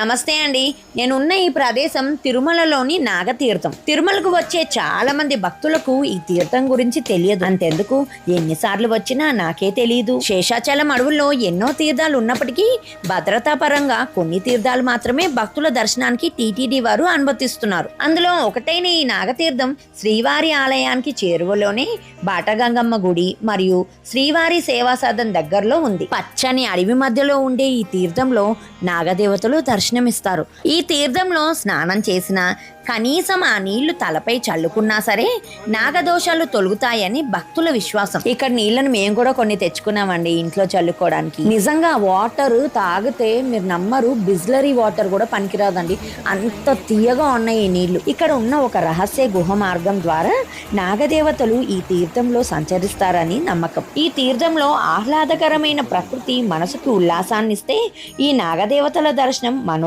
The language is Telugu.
నమస్తే అండి. నేనున్న ఈ ప్రదేశం తిరుమలలోని నాగతీర్థం. తిరుమలకు వచ్చే చాలా మంది భక్తులకు ఈ తీర్థం గురించి తెలియదు. అంతెందుకు? ఎన్నిసార్లు వచ్చినా నాకే తెలియదు శేషాచలం అడవుల్లో ఎన్నో తీర్థాలు ఉన్నప్పటికీ భద్రతా పరంగా కొన్ని తీర్థాలు మాత్రమే భక్తుల దర్శనానికి టీటీడీ వారు అనుమతిస్తున్నారు. అందులో ఒకటైన ఈ నాగతీర్థం శ్రీవారి ఆలయానికి చేరువలోనే బాటగంగమ్మ గుడి మరియు శ్రీవారి సేవా దగ్గరలో ఉంది. పచ్చని అడవి మధ్యలో ఉండే ఈ తీర్థంలో నాగదేవతలు దర్శనమిస్తారు. ఈ తీర్థంలో స్నానం చేసిన కనీసం ఆ నీళ్ళు తలపై చల్లుకున్నా సరే నాగదోషాలు తొలుగుతాయని భక్తుల విశ్వాసం. ఇక్కడ నీళ్ళను మేము కూడా కొన్ని తెచ్చుకున్నామండి ఇంట్లో చల్లుకోవడానికి. నిజంగా వాటర్ తాగితే మీరు నమ్మరు బిజ్లరీ వాటర్ కూడా పనికిరాదండి. అంత తీయగా ఉన్నాయి ఈ నీళ్ళు. ఇక్కడ ఉన్న ఒక రహస్య గుహ మార్గం ద్వారా నాగదేవతలు ఈ తీర్థంలో సంచరిస్తారని నమ్మకం. ఈ తీర్థంలో ఆహ్లాదకరమైన ప్రకృతి మనసుకు ఉల్లాసాన్నిస్తే ఈ నాగదేవతల దర్శనం మనో